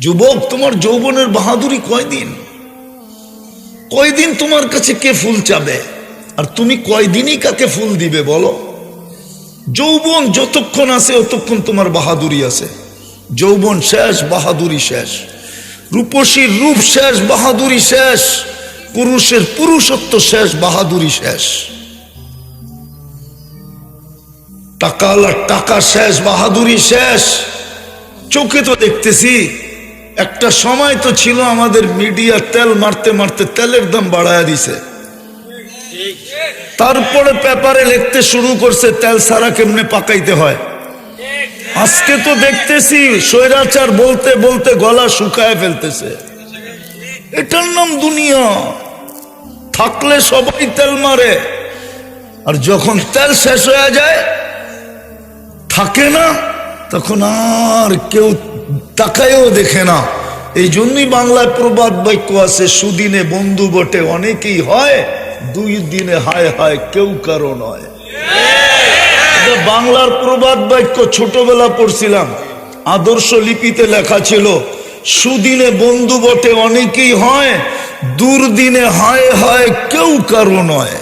যুবক, তোমার যৌবনের বাহাদুরি কয়দিন? কয়দিন তোমার কাছে কে ফুল চাবে? আর তুমি কয়দিনই কাকে ফুল দিবে বলো? যৌবন যতক্ষণ আছে ততক্ষণ তোমার বাহাদুরি আছে। যৌবন শেষ, বাহাদুরি শেষ। রূপসীর রূপ শেষ, বাহাদুরি শেষ। পুরুষের পুরুষত্ব শেষ, বাহাদুরি শেষ। টাকাওয়ালার টাকা শেষ, বাহাদুরি শেষ। চোখে তো দেখতেছি একটা সময় তো ছিল আমাদের মিডিয়া তেল মারতে মারতে তেলের দাম বাড়ায় দিছে। তারপরে পেপারে লিখতে শুরু করছে, তেল সারা কেমনে পাকাইতে হয়? আজকে তো দেখতেছি স্বৈরাচার বলতে বলতে গলা শুকায় ফেলতেছে। এটার নাম দুনিয়া। থাকলে সবাই তেল মারে। আর যখন তেল শেষ হয়ে যায়, থাকে না, তখন আর কেউ তাকায়ও দেখে না। এই জন্যই বাংলায় প্রবাদ বাক্য আছে, সুদিনে বন্ধু বটে, অনেকেই হয়, দুই দিনে হায় হায় কেউ কারও নয়। বাংলার প্রবাদ বাক্য, ছোটবেলা পড়ছিলাম, আদর্শ লিপিতে লেখা ছিল, সুদিনে বন্ধু বটে, অনেকেই হয়, দুর্দিনে হায় হায় কেউ কারও নয়।